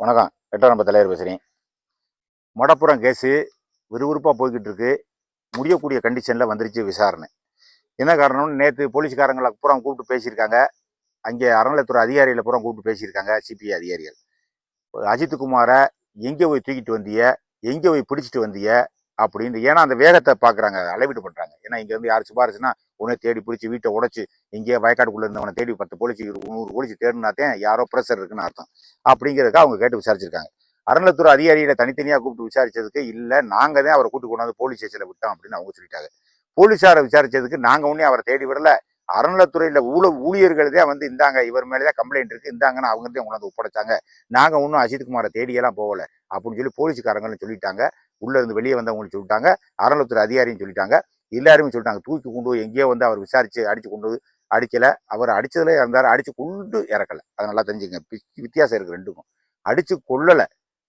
வணக்கம். எட்டாம் நம்ப தலைவர் பேசுகிறேன் மடப்புறம் கேஸு விறுவிறுப்பாக போய்கிட்டு இருக்கு முடியக்கூடிய கண்டிஷனில் வந்துருச்சு விசாரணை. என்ன காரணம்னு நேற்று போலீஸ்காரங்களை பூரா கூப்பிட்டு பேசியிருக்காங்க. அங்கே அறநிலைத்துறை அதிகாரிகளை பூரா கூப்பிட்டு பேசியிருக்காங்க சிபிஐ அதிகாரிகள். அஜித்குமாரை எங்கே போய் தூக்கிட்டு வந்திய? எங்கே போய் பிடிச்சிட்டு வந்திய? அப்படின்னு ஏன்னா அந்த வேகத்தை பார்க்குறாங்க அளவீடு பண்ணுறாங்க ஏன்னா இங்கேருந்து யார் சிபாரிசுனா உன்னை தேடி பிடிச்சி வீட்டை உடச்சி இங்கேயே வயக்காட்டுக்குள்ளே இருந்தவனை தேடி பத்து போலீஸ் நூறு போலீஸ் தேடினாத்தேன் யாரோ ப்ரெஷர் இருக்குன்னு அர்த்தம். அப்படிங்கிறதுக்கு அவங்க கேட்டு விசாரிச்சிருக்காங்க. அறநிலத்துறை அதிகாரிகளை தனித்தனியாக கூப்பிட்டு விசாரிச்சதுக்கு இல்லை நாங்கள் தான் அவரை கூட்டு கொண்டாந்து போலீஸ் ஸ்டேஷனில் விட்டோம் அப்படின்னு அவங்க சொல்லிட்டாங்க. போலீஸாரை விசாரிச்சதுக்கு நாங்கள் ஒன்றே அவரை தேடி விடல. அறநிலத்துறையில் ஊழ ஊழியர்கள் தான் வந்து இந்தாங்க இவர் மேலே தான் கம்ப்ளைண்ட் இருக்குது இந்தாங்கன்னு அவங்க தான் கொண்டாந்து ஒப்படைச்சாங்க. நாங்கள் ஒன்றும் அஜித்குமாரை தேடியெல்லாம் போகல அப்படின்னு சொல்லி போலீஸ்காரங்கன்னு சொல்லிட்டாங்க. உள்ளேருந்து வெளியே வந்தவங்களுக்கு சொல்லிட்டாங்க. அறநிலத்துறை அதிகாரின்னு சொல்லிட்டாங்க. எல்லாருமே சொல்லிட்டாங்க தூக்கி கொண்டு போய் எங்கேயோ வந்து அவர் விசாரிச்சு அடிச்சு கொண்டு வந்து அவர் அடிச்சதுல இருந்தார் அடிச்சு கொண்டு இறக்கல. அதை நல்லா தெரிஞ்சுங்க. வித்தியாசம் இருக்கு ரெண்டுக்கும். அடிச்சு கொள்ளலை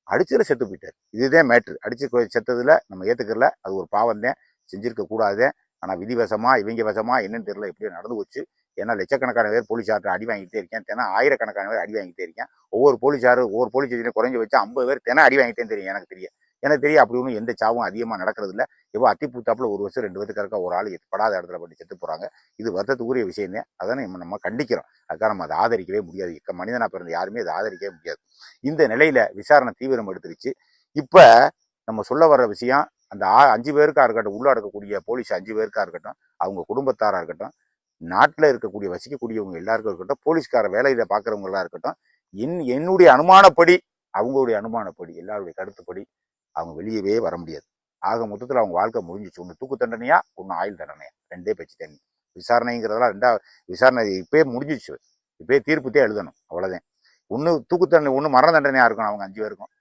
அடிச்சதுல செத்து போயிட்டார். இதுதான் மேட்ரு அடிச்சு செத்ததில் செத்ததுல நம்ம ஏற்றுக்கல அது ஒரு பாவம் தான் செஞ்சிருக்க கூடாது. ஆனால் விதிவசமா இவங்க வசமா என்னன்னு தெரியல. எப்படியோ நடந்து போச்சு. ஏன்னா லட்சக்கணக்கான பேர் போலீஸார்ட்ட அடி வாங்கிட்டே இருக்கேன். தினம் ஆயிரக்கணக்கான பேர் அடி வாங்கிட்டே இருக்கேன். ஒவ்வொரு போலீஸாரு ஒவ்வொரு போலீஸ் ஸ்டேஷனையும் குறைஞ்சு வச்சு ஐம்பது பேர் தினம் அடி வாங்கிட்டே தெரியும். எனக்கு தெரியும். எனக்கு தெரியும். அப்படி ஒன்றும் எந்த சாவும் அதிகமாக நடக்கிறது இல்லை இப்போ அத்திப்பூத்தாப்புல ஒரு வருஷம் ரெண்டு வருஷத்துக்கு இருக்க ஒரு ஆள் படாத இடத்துல பட்டு செத்து போகிறாங்க இது வருத்தத்துக்குரிய விஷயம். தான் அதை நம்ம நம்ம கண்டிக்கிறோம். அதுக்காக நம்ம அதை ஆதரிக்கவே முடியாது. இக்க மனிதனா பிறந்த யாருமே அதை ஆதரிக்கவே முடியாது. இந்த நிலையில் விசாரணை தீவிரம் எடுத்துருச்சு. இப்போ நம்ம சொல்ல வர்ற விஷயம் அந்த ஆ- அஞ்சு பேருக்காக இருக்கட்டும் உள்ள அடக்கக்கூடிய போலீஸ் அஞ்சு பேருக்கா இருக்கட்டும் அவங்க குடும்பத்தாராக இருக்கட்டும் நாட்டில் இருக்கக்கூடிய வசிக்கக்கூடியவங்க எல்லாருக்கும் இருக்கட்டும் போலீஸ்கார வேலையில பார்க்குறவங்களா இருக்கட்டும் என் என்னுடைய அனுமானப்படி அவங்களுடைய அனுமானப்படி எல்லாருடைய கருத்துப்படி அவங்க வெளியவே வர முடியாது. ஆக மொத்தத்தில் அவங்க வாழ்க்கை முடிஞ்சிச்சு. ஒன்று தூக்கு தண்டனையா ஒன்று ஆயுள் தண்டனையா? ரெண்டே பேச்சு தண்ணி. விசாரணைங்கிறதெல்லாம் ரெண்டா விசாரணை இப்பயே முடிஞ்சிச்சு. இப்பயே தீர்ப்புத்தே எழுதணும். அவ்வளோதான் ஒன்று தூக்கு தண்டனை ஒன்று மரண தண்டனையாக இருக்கணும் அவங்க அஞ்சு பேருக்கும்.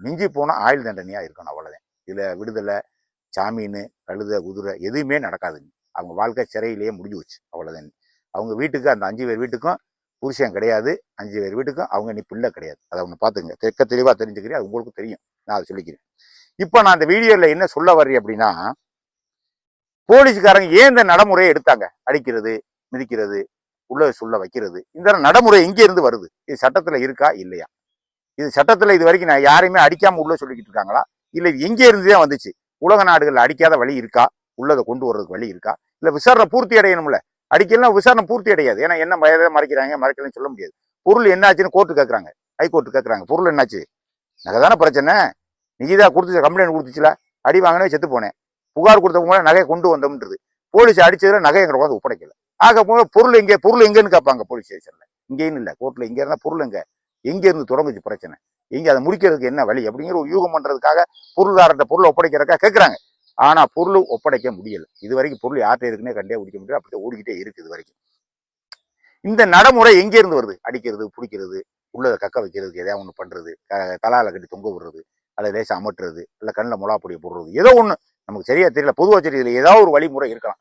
மிஞ்சி போனால் ஆயுள் தண்டனையாக இருக்கணும் அவ்வளோதான் இதில் விடுதலை ஜாமீன் கழுத குதிரை எதுவுமே நடக்காதுங்க அவங்க வாழ்க்கை சிறையிலேயே முடிஞ்சு வச்சு அவ்வளோதான் அவங்க வீட்டுக்கு அந்த அஞ்சு பேர் வீட்டுக்கும் புருஷன் கிடையாது. அஞ்சு பேர் வீட்டுக்கும் அவங்க நீ பிள்ளை கிடையாது. அதை ஒன்று பார்த்துங்க தெற்க தெளிவாக தெரிஞ்சுக்கிறேன் அது உங்களுக்கு தெரியும். நான் அதை சொல்லிக்கிறேன். இப்போ நான் அந்த வீடியோவில் என்ன சொல்ல வர்றேன் அப்படின்னா போலீஸ்காரங்க ஏன் இந்த நடைமுறையை எடுத்தாங்க? அடிக்கிறது மிதிக்கிறது உள்ள சொல்ல வைக்கிறது. இந்த நடைமுறை எங்க இருந்து வருது? இது சட்டத்துல இருக்கா? இல்லையா? இது சட்டத்துல இது வரைக்கும் நான் யாரையுமே அடிக்காம உள்ள சொல்லிக்கிட்டு இருக்காங்களா? இல்ல இது எங்க இருந்து தான் வந்துச்சு? உலக நாடுகள்ல அடிக்காத வழி இருக்கா? உள்ளதை கொண்டு வர்றதுக்கு வழி இருக்கா? இல்ல விசாரணை பூர்த்தி அடையணும்ல? அடிக்கலாம் விசாரணை பூர்த்தி அடையாது. ஏன்னா என்ன மறைக்கிறாங்க மறைக்கலன்னு சொல்ல முடியாது. பொருள் என்னாச்சுன்னு கோர்ட்டு கேட்கறாங்க ஹைகோர்ட்டு கேட்கறாங்க பொருள் என்னாச்சு? நகை தானே பிரச்சனை? நிகிதா கொடுத்து கம்ப்ளைண்ட் கொடுத்துச்சுல அடி வாங்கினே செத்து போனேன். புகார் கொடுத்தவங்க நகையை கொண்டு வந்தோம்ன்றது. போலீஸ் அடிச்சதுல நகை எங்க உட்காந்து ஒப்படைக்கல. ஆக போக பொருள் எங்கே பொருள் எங்கன்னு கேட்பாங்க போலீஸ் ஸ்டேஷன்ல இங்கேயும் இல்ல கோர்ட்ல இங்க இருந்தால் பொருள் எங்க? எங்க இருந்து தொடங்குச்சு பிரச்சனை? எங்க அதை முடிக்கிறதுக்கு என்ன வழி? அப்படிங்கிற ஒரு யூகம் பண்றதுக்காக பொருளாதாரத்தை பொருளை ஒப்படைக்கிறதுக்காக கேட்கறாங்க ஆனா பொருள் ஒப்படைக்க முடியல. இது வரைக்கும் பொருள் யார்கிட்ட இருக்குன்னே கண்டே பிடிக்க முடியல. அப்படியே ஓடிக்கிட்டே இருக்கு இது வரைக்கும். இந்த நடைமுறை எங்க இருந்து வருது? அடிக்கிறது பிடிக்கிறது உள்ளதை கக்க வைக்கிறதுக்கு எதாவது ஒண்ணு பண்றது தலால கட்டி தொங்க விடுறது அல்லது லேசா அமட்டுறது இல்லை கண்ணில் முலா போடுறது. ஏதோ ஒன்று நமக்கு சரியா தெரியல பொதுவா தெரியல ஏதாவது ஒரு வழிமுறை இருக்கலாம்.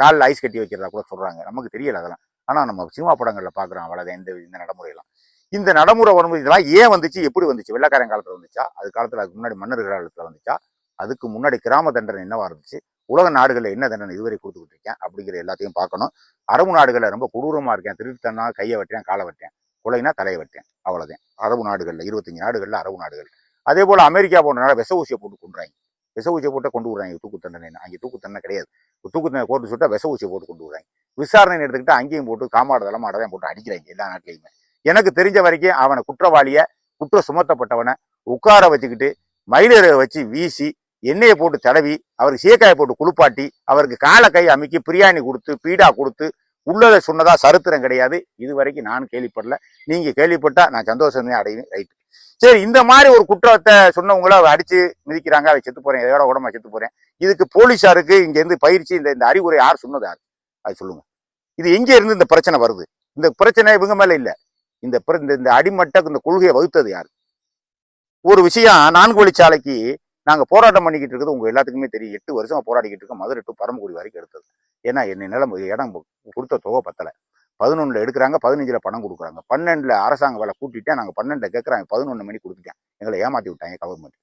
காலில் ஐஸ் கட்டி வைக்கிறதா கூட சொல்கிறாங்க நமக்கு தெரியல அதெல்லாம். ஆனால் நம்ம சினிமா படங்களில் பார்க்குறோம் அவ்வளோதான் இந்த இந்த நடைமுறையெல்லாம். இந்த நடைமுறை வரும்போது இதெல்லாம் ஏன் வந்துச்சு எப்படி வந்துச்சு? வெள்ளக்காரன் காலத்தில் வந்துச்சா? அது காலத்தில் அதுக்கு முன்னாடி மன்னர் காலத்தில் வந்துச்சா? அதுக்கு முன்னாடி கிராம தண்டனை என்னவா இருந்துச்சு? உலக நாடுகளில் என்ன தண்டனை இதுவரை கொடுத்துக்கிட்டு இருக்கேன்? அப்படிங்கிற எல்லாத்தையும் பார்க்கணும். அரபு நாடுகளில் ரொம்ப கொடூரமாக இருக்கேன். திருத்தனா கையை வெட்டேன் காலை வெட்டேன் கொலைனா தலையை வெட்டேன் அவ்வளோதான் அரபு நாடுகளில் இருபத்தஞ்சு நாடுகளில் அரபு நாடுகள். அதே போல் அமெரிக்கா போன்ற விஷ ஊசியை போட்டு கொண்டுறாங்க. விஷ ஊசியை போட்டு கொண்டு விடுறாங்க தூக்கு தண்டனை அங்கே தூக்கு தண்டனை கிடையாது. தூக்கு தண்டனை கோர்ட்டு சுட்டா விஷ ஊசியை போட்டு கொண்டு விடுறாங்க. விசாரணை எடுத்துக்கிட்டு அங்கேயும் போட்டு காமாடு தலைமாடதான் போட்டு அடிக்கிறாங்க எல்லா நாட்டிலையுமே. எனக்கு தெரிஞ்ச வரைக்கும் அவனை குற்றவாளியை குற்ற சுமத்தப்பட்டவனை உட்கார வச்சுக்கிட்டு மயிலரை வச்சு வீசி எண்ணெயை போட்டு தடவி அவருக்கு சீக்காயை போட்டு குளிப்பாட்டி அவருக்கு காலை கை அமுக்கி பிரியாணி கொடுத்து பீடா கொடுத்து உள்ளதை சொன்னதா சரித்திரம் கிடையாது. இது வரைக்கும் நான் கேள்விப்படல. நீங்க கேள்விப்பட்டா நான் சந்தோஷமே தான் ரைட்டு. ரைட் சரி இந்த மாதிரி ஒரு குற்றத்தை சொன்னவங்கள அடிச்சு மிதிக்கிறாங்க அதை செத்து போறேன் இதோட உடம்பா செத்து போறேன். இதுக்கு போலீஸாருக்கு இங்க இருந்து பயிற்சி இந்த இந்த அறிவுரை யார் சொன்னது யார்? அது சொல்லுங்க. இது எங்க இருந்து இந்த பிரச்சனை வருது? இந்த பிரச்சனை இவங்க மேல இல்ல. இந்த இந்த- அடிமட்ட இந்த கொள்கையை வகுத்தது யாரு? ஒரு விஷயம் நான்கு வழிச்சாலைக்கு நாங்க போராட்டம் பண்ணிக்கிட்டு இருக்கிறது உங்க எல்லாத்துக்குமே தெரியும். எட்டு வருஷமா போராடிக்கிட்டு இருக்கோம். மதுரை டு பரமக்குடி வரைக்கும் எடுத்தது. ஏன்னா என்ன நிலம் இடம் கொடுத்த தொகை பத்தலை. பதினொன்றில் எடுக்கிறாங்க பதினஞ்சில் பணம் கொடுக்குறாங்க. பன்னெண்டில் அரசாங்க வேலை கூட்டிட்டேன் நாங்கள் பன்னெண்டில் கேட்குறாங்க பதினொன்று மணி கொடுத்துட்டேன். எங்களை ஏமாற்றி விட்டாங்க கவர்மெண்ட்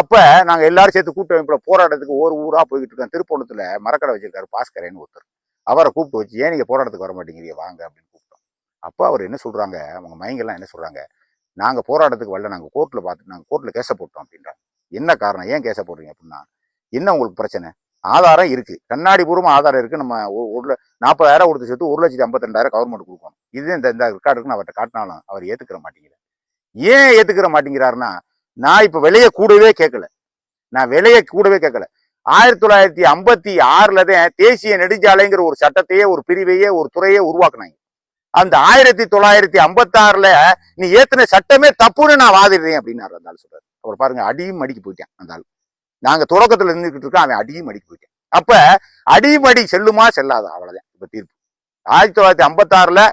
அப்போ நாங்கள் எல்லாரும் சேர்த்து கூட்டமைப்பில் போராட்டத்துக்கு ஒரு ஊராக போய்கிட்டு இருக்கோம். திருப்பணத்தில் மரக்கடை வச்சிருக்காரு பாஸ்கரேன்னு ஒருத்தர். அவரை கூப்பிட்டு வச்சு ஏன் நீங்க போராட்டத்துக்கு வர மாட்டேங்கிறீங்க? வாங்க அப்படின்னு கூப்பிட்டோம். அப்போ அவர் என்ன சொல்கிறாங்க அவங்க மைங்கெல்லாம் என்ன சொல்கிறாங்க நாங்கள் போராட்டத்துக்கு வரல நாங்கள் கோர்ட்டில் பார்த்துட்டு நாங்கள் கோர்ட்டில் கேஸை போட்டோம் அப்படின்றாங்க என்ன காரணம்? ஏன் கேச போடுறீங்க அப்படின்னா என்ன உங்களுக்கு பிரச்சனை? ஆதாரம் இருக்கு. கண்ணாடி பூர்வமாக ஆதாரம் இருக்கு. நம்ம ஒரு நாற்பதாயிரம் கொடுத்து சேர்த்து ஒரு லட்சத்தி ஐம்பத்திரெண்டாயிரம் கவர்மெண்ட் கொடுக்கணும். இது இந்த இந்த ரெக்கார்டு இருக்குன்னு அவர்கிட்ட காட்டினாலும் அவர் ஏற்றுக்கிற மாட்டேங்கிறார். ஏன் ஏத்துக்கிற மாட்டேங்கிறாருன்னா நான் இப்ப விலையை கூடவே கேட்கல. நான் விலையை கூடவே கேட்கல. ஆயிரத்தி தொள்ளாயிரத்தி ஐம்பத்தி ஆறுல தான் தேசிய நெடுஞ்சாலைங்கிற ஒரு சட்டத்தையே ஒரு பிரிவையே ஒரு துறையே உருவாக்குனாங்க. அந்த ஆயிரத்தி தொள்ளாயிரத்தி ஐம்பத்தி நீ ஏத்துன சட்டமே தப்புன்னு நான் வாதிடுறேன் அப்படின்னாரு அந்த ஆள் சொல்றாரு. அவர் பாருங்க அடியும் அடிக்கு போயிட்டேன் அந்த ஆள். நாங்கள் தொடக்கத்தில் இருந்துக்கிட்டு இருக்கோம் அவன் அடியும் அடிக்கு போயிட்டேன். அப்போ அடியும் அடி செல்லுமா செல்லாதா? அவ்வளோதான் இப்போ தீர்ப்பு. ஆயிரத்தி தொள்ளாயிரத்தி ஐம்பத்தாறில்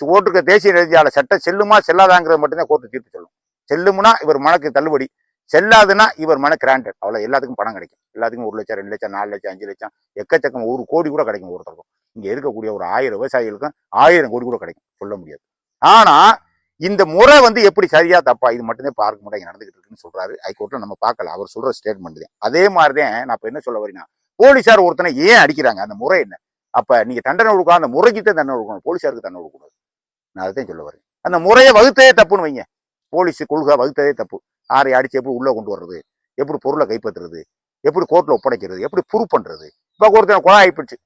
கோர்ட்டுக்கு தேசிய நெடுஞ்சாலை சட்டம் செல்லுமா செல்லாதாங்கிறது மட்டும்தான் கோர்ட்டு தீர்ப்பு சொல்லும். செல்லும்னா இவர் மனக்கு தள்ளுபடி. செல்லாதுன்னா இவர் மன கிராண்டட். அவ்வளோ எல்லாத்துக்கும் பணம் கிடைக்கும். எல்லாத்துக்கும் ஒரு லட்சம் ரெண்டு லட்சம் நாலு லட்சம் அஞ்சு லட்சம் எக்கச்சக்கம் ஒரு கோடி கூட கிடைக்கும் ஒருத்தருக்கும். இங்கே இருக்கக்கூடிய ஒரு ஆயிரம் விவசாயிகளுக்கும் ஆயிரம் கோடி கூட கிடைக்கும். சொல்ல முடியாது. ஆனால் இந்த முறை வந்து எப்படி சரியா தப்பா இது மட்டுமே பார்க்க முடியாது நடந்துகிட்டு இருக்குன்னு சொல்றாரு. ஹைகோர்ட்ல நம்ம பார்க்கல அவர் சொல்ற ஸ்டேட்மெண்ட் தான். அதே மாதிரிதான் நான் இப்ப என்ன சொல்ல வரேன்னா போலீசார் ஒருத்தனை ஏன் அடிக்கிறாங்க? அந்த முறை என்ன? அப்ப நீங்க தண்டனை கொடுக்கலாம் அந்த முறைக்கு தான் தண்டனை கொடுக்கணும் போலீசாருக்கு தண்டனை கொடுக்கக்கூடாது நான் அதுதான் சொல்ல வரேன். அந்த முறையை வகுத்ததே தப்புன்னு வைங்க. போலீஸ் கொள்கை வகுத்ததே தப்பு. ஆரை அடிச்சு எப்படி உள்ள கொண்டு வர்றது? எப்படி பொருளை கைப்பற்றுறது? எப்படி கோர்ட்ல ஒப்படைக்கிறது? எப்படி ப்ரூவ் பண்றது? இப்போ ஒருத்தன் கொலை ஆகிப்பிடுச்சு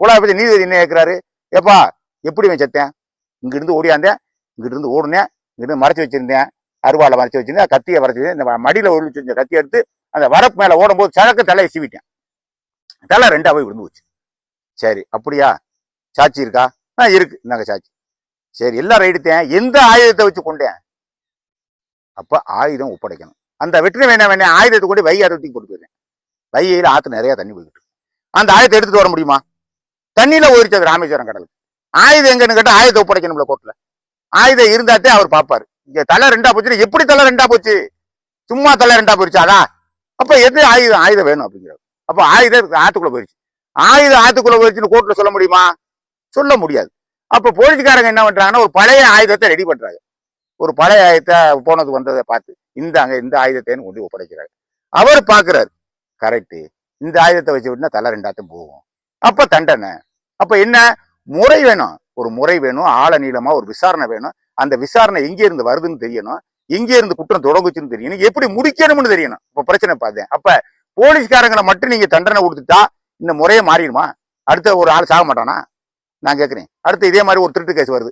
கொலை ஆயிப்போச்சு. நீதிபதி என்ன கேட்கிறாரு ஏப்பா எப்படி இவன் செத்தேன்? இங்க ஓடியாந்தேன். இங்கிட்டு இருந்து ஓடுனேன் இங்கிட்டு மறைச்சி வச்சிருந்தேன். அருவாளை மறைச்சி வச்சிருந்தேன் கத்தியை மறைச்சி வச்சிருந்தேன். இந்த மடியில் ஒழிச்சு வச்சிருந்த கத்தி எடுத்து அந்த வரப்பு மேலே ஓடும்போது சழக்கு தலையை சீவிட்டேன். தலை ரெண்டா போய் விழுந்து போச்சு. சரி அப்படியா? சாட்சி இருக்கா? ஆ இருக்கு. இந்தாங்க சாட்சி. சரி எல்லாம் எடுத்தேன். எந்த ஆயுதத்தை வச்சு கொண்டேன்? அப்போ ஆயுதம் ஒப்படைக்கணும். அந்த வெற்றி வேணா வேணா. ஆயுதத்தை கொண்டு வை அறுவத்தி கொண்டு போயிருந்தேன் வையில் ஆற்று நிறையா தண்ணி போய்கிட்டு அந்த ஆயுதத்தை எடுத்துட்டு வர முடியுமா? தண்ணியில் ஓடிச்சு அது ராமேஸ்வரம் கடல் ஆயுதம் எங்கன்னு கேட்டால் ஆயுதத்தை ஒப்படைக்கணும்ல கோர்ட்டில் ஆயுதம் இருந்தாத்தே அவர் பார்ப்பாரு. இங்க தலை ரெண்டா போச்சு எப்படி தலை ரெண்டா போச்சு? சும்மா தலை ரெண்டா போயிருச்சு அதான். அப்ப எது ஆயுதம்? ஆயுதம் வேணும் அப்படிங்கிறாரு. அப்ப ஆயுதம் ஆத்துக்குள்ள போயிடுச்சு ஆயுதம் ஆத்துக்குள்ள போயிடுச்சுன்னு கோர்ட்ல சொல்ல முடியுமா? சொல்ல முடியாது. அப்ப போலீஸ்காரங்க என்ன பண்றாங்கன்னா ஒரு பழைய ஆயுதத்தை ரெடி பண்றாங்க. ஒரு பழைய ஆயுதத்தை போனது வந்ததை பார்த்து இந்தாங்க இந்த ஆயுதத்தைன்னு கொண்டு ஒப்படைக்கிறாரு. அவர் பாக்குறாரு கரெக்டு இந்த ஆயுதத்தை வச்சு விட்டுனா தலை ரெண்டாத்தையும் போகும். அப்ப தண்டனை. அப்ப என்ன? முறை வேணும். ஒரு முறை வேணும் ஆழ நீளமா ஒரு விசாரணை வேணும். அந்த விசாரணை எங்கே இருந்து வருதுன்னு தெரியணும். எங்க இருந்து குற்றம் தொடங்குச்சுன்னு தெரியணும். எப்படி முடிக்கணும்னு தெரியணும். இப்போ பிரச்சனை பார்த்தேன் அப்ப போலீஸ்காரங்களை மட்டும் நீங்க தண்டனை கொடுத்துட்டா இந்த முறையே மாறிடுமா? அடுத்த ஒரு ஆள் சாக மாட்டானா? நான் கேட்குறேன் அடுத்து இதே மாதிரி ஒரு திருட்டு கேஸ் வருது.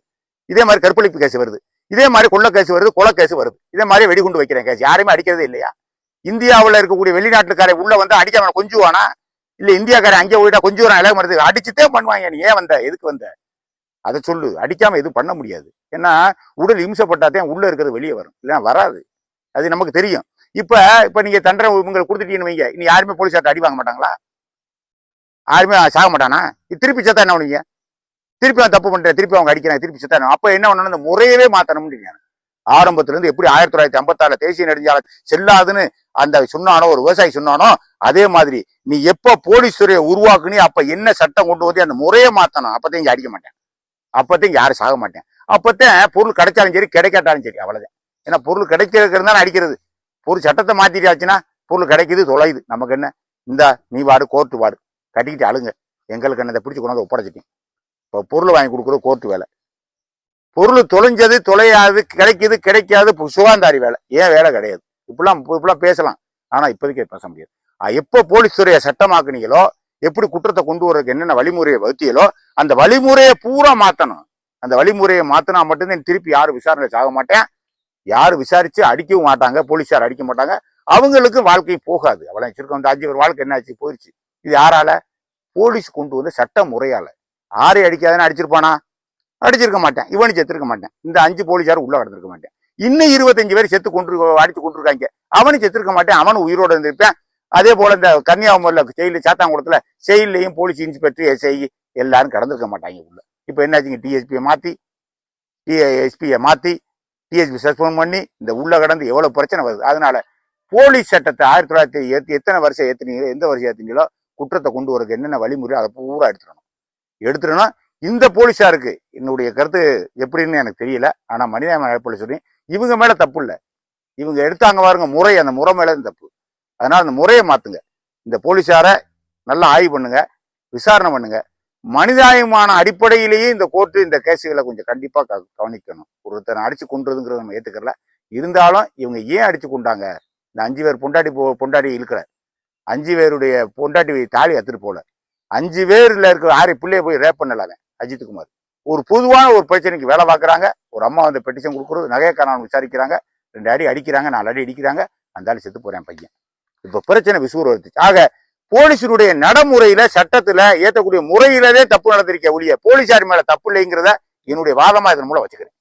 இதே மாதிரி கற்பழிப்பு கேஸ் வருது. இதே மாதிரி கொள்ள கேஸ் வருது கொலை கேஸ் வருது. இதே மாதிரி வெடிகுண்டு வைக்கிறேன் கேஸ் யாருமே அடிக்கிறதே இல்லையா? இந்தியாவுல இருக்கக்கூடிய வெளிநாட்டுக்காரை உள்ள வந்து அடிக்காம கொஞ்சுவானா? இல்ல இந்தியாக்காரன் அங்கே போயிட்டா கொஞ்சம் இலக மருந்து அடிச்சுட்டே பண்ணுவாங்க. நீ ஏன் வந்த? எதுக்கு வந்த? அதை சொல்லு. அடிக்காம எதுவும் பண்ண முடியாது. ஏன்னா உடல் இம்சப்பட்டாதான் உள்ள இருக்கிறது வெளியே வரும். இல்லைன்னா வராது. அது நமக்கு தெரியும். இப்ப இப்ப நீங்க தண்டனை உங்களுக்கு கொடுத்துட்டீங்கன்னு வைங்க. இனி யாருமே போலீஸார்ட்ட அடி வாங்க மாட்டாங்களா? யாருமே சாக மாட்டானா? திருப்பி செத்தா என்ன பண்ணுவீங்க? திருப்பி அவன் தப்பு பண்றேன் திருப்பி அவங்க அடிக்கிறாங்க திருப்பி செத்தா அப்ப என்ன பண்ணணும்? அந்த முறையவே மாத்தணும்னு ஆரம்பத்துல இருந்து எப்படி ஆயிரத்தி தொள்ளாயிரத்தி ஐம்பத்தாறுல தேசிய நெடுஞ்சாலை செல்லாதுன்னு அந்த சொன்னானோ ஒரு விவசாயி சொன்னானோ அதே மாதிரி நீ எப்ப போலீஸ் துறையை உருவாக்குனி அப்ப என்ன சட்டம் கொண்டு வந்து அந்த முறையை மாத்தணும்? அப்பதான் இங்க அடிக்க மாட்டேன் அப்போத்தையும் யாரும் சாக மாட்டேன். அப்போத்தான் பொருள் கிடைச்சாலும் சரி கிடைக்காட்டாலும் சரி அவ்வளோதான் ஏன்னா பொருள் கிடைக்கிறது அடிக்கிறது. பொருள் சட்டத்தை மாற்றிட்டாச்சுன்னா பொருள் கிடைக்குது தொலையுது. நமக்கு என்ன? இந்த நீ வாடு கோர்ட்டு வாடு. கட்டிக்கிட்டு அழுங்க. எங்களுக்கு என்ன இதை பிடிச்சி கொண்டாந்து ஒப்படைச்சிட்டேன். இப்போ பொருள் வாங்கி கொடுக்குறது கோர்ட்டு வேலை. பொருள் தொலைஞ்சது தொலையாது கிடைக்கிது கிடைக்காது சுகாந்தாரி வேலை. ஏன் வேலை கிடையாது? இப்படிலாம் இப்படிலாம் பேசலாம். ஆனால் இப்போதைக்கு பேச முடியாது. எப்போ போலீஸ் துறையை சட்டமாக்குனீங்களோ எப்படி குற்றத்தை கொண்டு வர்றதுக்கு என்னென்ன வழிமுறையை வகுத்தியலோ அந்த வழிமுறையை பூரா மாற்றணும் அந்த வழிமுறையை மாற்றினா மட்டும்தான் திருப்பி யாரும் விசாரணை சாக மாட்டேன். யாரும் விசாரிச்சு அடிக்கவும் மாட்டாங்க போலீஸார் அடிக்க மாட்டாங்க. அவங்களுக்கு வாழ்க்கை போகாது. அவ்வளோ வச்சிருக்கோம் அந்த அஞ்சு பேர் வாழ்க்கை என்னாச்சு போயிடுச்சு இது யாரால? போலீஸ் கொண்டு வந்து சட்ட முறையால. ஆறே அடிக்காதன்னு அடிச்சிருப்பானா? அடிச்சிருக்க மாட்டேன். இவனு செத்துருக்க மாட்டேன். இந்த அஞ்சு போலீஸாரும் உள்ள கடந்திருக்க மாட்டேன். இன்னும் இருபத்தஞ்சு பேர் செத்து கொண்டு அடிச்சு கொண்டிருக்காங்க அவனு செத்துருக்க மாட்டேன். அவனும் உயிரோட இருந்திருப்பேன். அதே போல இந்த கன்னியாகுமரியில் செயலி சாத்தாங்குளத்தில் செயல்லையும் போலீஸ் இன்ஸ்பெக்டர் எஸ்ஐ எல்லாரும் கடந்திருக்க மாட்டாங்க உள்ள. இப்போ என்னாச்சுங்க? டிஎஸ்பியை மாற்றி டிஎஸ்பியை மாற்றி டிஎஸ்பி சஸ்பெண்ட் பண்ணி இந்த உள்ள கடந்து எவ்வளோ பிரச்சனை வருது? அதனால போலீஸ் சட்டத்தை ஆயிரத்தி தொள்ளாயிரத்தி ஏற்றி எத்தனை வருஷம் ஏற்றினீங்களோ எந்த வருஷம் ஏற்றினீங்களோ குற்றத்தை கொண்டு வரதுக்கு என்னென்ன வழிமுறை அதை பூரா எடுத்துடணும். எடுத்துடணும் இந்த போலீஸாருக்கு என்னுடைய கருத்து எப்படின்னு எனக்கு தெரியல. ஆனால் மனிதநேய போலீஸ் சொல்லி இவங்க மேலே தப்பு இல்லை. இவங்க எடுத்தாங்க பாருங்க முறை அந்த முறை மேலே தான் தப்பு. அதனால் அந்த முறையை மாற்றுங்க இந்த போலீஸாரை நல்லா ஆய்வு பண்ணுங்க விசாரணை பண்ணுங்க. மனிதாயமான அடிப்படையிலேயே இந்த கோர்ட்டு இந்த கேஸுகளை கொஞ்சம் கண்டிப்பாக க- கவனிக்கணும். ஒருத்தனை அடிச்சு கொண்டுறதுங்கிறத நம்ம ஏற்றுக்கல இருந்தாலும் இவங்க ஏன் அடிச்சு கொண்டாங்க? இந்த அஞ்சு பேர் பொண்டாட்டி போ பொண்டாட்டி இழுக்கல. அஞ்சு பேருடைய பொண்டாட்டி தாலி எடுத்துட்டு போல. அஞ்சு பேர்ல இருக்கிற ஆறு பிள்ளைய போய் ரேப் பண்ணலாங்க அஜித்குமார் ஒரு பொதுவான ஒரு பிரச்சனைக்கு வேலை பார்க்குறாங்க. ஒரு அம்மா வந்து பெட்டிஷன் கொடுக்குறது நகையக்காரன் விசாரிக்கிறாங்க. ரெண்டு அடி அடிக்கிறாங்க நாலு அடி அடிக்கிறாங்க. அந்த ஆள் செத்து போகிறேன் பையன். இப்ப பிரச்சனை விசூர் வருது ஆக போலீஸினுடைய நடைமுறையில சட்டத்துல ஏத்தக்கூடிய முறையிலே தப்பு நடந்திருக்க ஒழிய போலீசார் மேல தப்பு இல்லைங்கிறத என்னுடைய வாதமா இதன் மூலம் வச்சுக்கிறேன்.